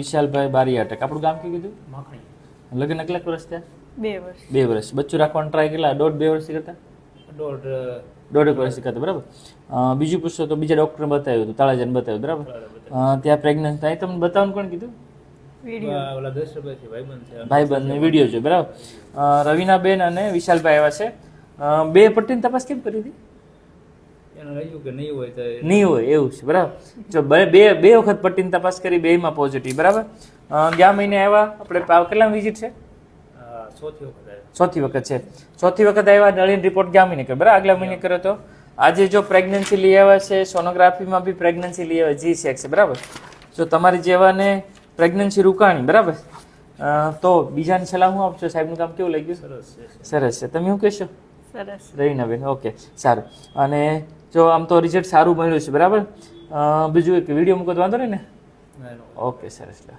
વિશાલભાઈ બારીયાટક. આપણું ગામ કયું કીધું? માખણી. લગ્ન કેટલાક વર્ષ થયા? બે વર્ષ. બે વર્ષ. બચ્ચું રાખવાનું ટ્રાય કેટલા? દોઢ બે વર્ષથી કરતા? દોઢ દોઢેક વર્ષથી કરતા બરાબર? બીજું પૂછશો તો બીજા ડૉક્ટરને બતાવ્યું હતું તાળાજાને બતાવ્યું બરાબર? ત્યાં પ્રેગ્નન્સ થાય. તમને બતાવવાનું કોણ કીધું? ભાઈબંધ છે. વીડિયો જોયો બરાબર? રવિના રવિનાબેન અને વિશાલભાઈ આવ્યા છે. બે પટ્ટીની તપાસ કેમ કરી હતી? નહીં હોય તો નહીં હોય એવું છે બરાબર. જો બે બે બે વખત પટ્ટીની તપાસ કરી બેમાં પોઝિટિવ બરાબર? ગયા મહિને આવ્યા? આપણે પાવ- કેટલા વિઝિટ છે? ચોથી વખત આવ્યો. ચોથી વખત છે. ચોથી વખત આવ્યા નળીન રિપોર્ટ ગયા મહિને કર્યો? બરાબર આગલા મહિને કર્યો તો? આજે જો પ્રેગ્નન્સી લઈ આવ્યા છે સોનોગ્રાફીમાં બી પ્રેગ્નન્સી લઈ આવ્યા જી સેક્સ છે બરાબર? જો તમારી જેવાને પ્રેગ્નન્સી રૂકાણી બરાબર? તો બીજાની સલાહ હું આપશો સાહેબનું કામ કેવું લાગ્યું? સરસ છે સરસ. છે. તમે શું કહેશો? સરસ. રહીનાબેન ઓકે સારું. અને જો આમ તો રિઝલ્ટ સારું મળ્યું છે બરાબર? બીજું એક વીડિયો મૂકો તો વાંધો નહીં ને? ઓકે સરસ લે